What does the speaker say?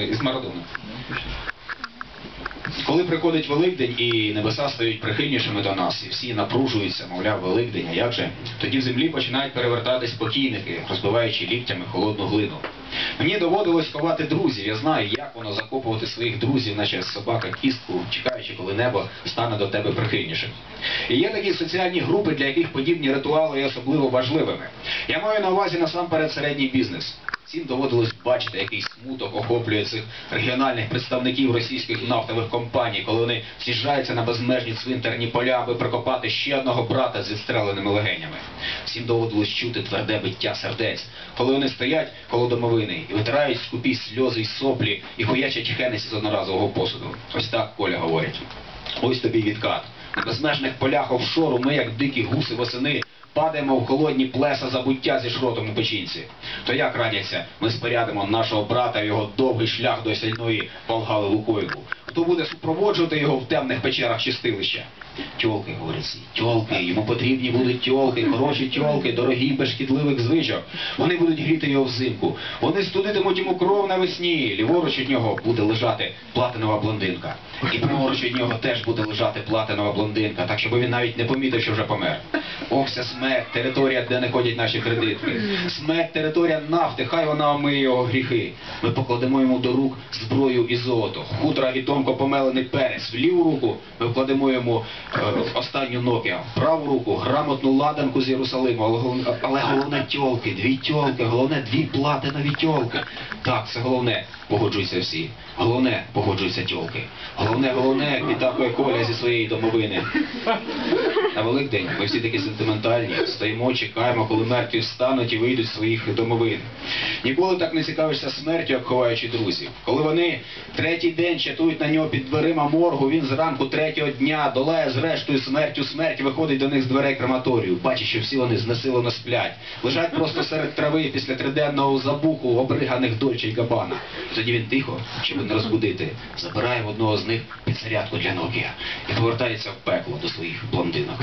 із Марадона. Коли приходить Великдень і небеса стають прихильнішими до нас, і всі напружуються, мовляв, Великдень, а як же? Тоді в землі починають перевертатись покійники, розбиваючи ліктями холодну глину. Мені доводилось ховати друзів. Я знаю, як воно закопувати своїх друзів, наче собака кістку, чекаючи, коли небо стане до тебе прихильнішим. І є такі соціальні групи, для яких подібні ритуали є особливо важливими. Я маю на увазі насамперед середній бізнес. Всім доводилось бачити, який смуток охоплює цих регіональних представників російських нафтових компаній, коли вони з'їжджаються на безмежні цвинтарні поля, аби прикопати ще одного брата з відстреленими легенями. Всім доводилось чути тверде биття сердець, коли вони стоять коло домовини і витирають скупі сльози й соплі і хуячать хенесі з одноразового посуду. Ось так Коля говорить. Ось тобі відкат. На безмежних полях офшору ми, як дикі гуси восени, падаємо в холодні плеса забуття зі шротом у печінці. То як радяться, ми спорядимо нашого брата в його довгий шлях до сільної Волгали Лукойлу. Хто буде супроводжувати його в темних печерах чистилища? Тьолки, говорять всі, тьолки, йому потрібні будуть тьолки, хороші тьолки, дорогі без шкідливих звичок. Вони будуть гріти його взимку. Вони студитимуть йому кров навесні. Ліворуч від нього буде лежати платинова блондинка. І праворуч від нього теж буде лежати платинова блондинка, так щоб він навіть не помітив, що вже помер. Ох, ця смерть, територія, де не ходять наші кредитки. Смерть, територія нафти, хай вона омиє його гріхи. Ми покладемо йому до рук зброю і золото, хутра і тонко помелений перець. В ліву руку ми вкладемо йому останню Nokia, праву руку грамотну ладанку з Єрусалиму, але головне тьолки, дві тьолки, головне дві платинові тьолки. Так, це головне, погоджуються всі. Головне, погоджуються тьолки. Головне, головне, підтакує Коля зі своєї домовини. На Великдень ми всі такі сентиментальні, стоїмо, чекаємо, коли мертві встануть і вийдуть з своїх домовин. Ніколи так не цікавишся смертю, як ховаючи друзів. Коли вони третій день чатують на нього під дверима моргу, він зранку третього дня долає зрештою смертю смерть, виходить до них з дверей крематорію. Бачить, що всі вони знесилено сплять. Лежать просто серед трави після триденного забуху обриганих Дольче й Габана. Тоді він тихо, щоб не розбудити, забирає в одного з них підзарядку для Нокія і повертається в пекло до своїх блондинок.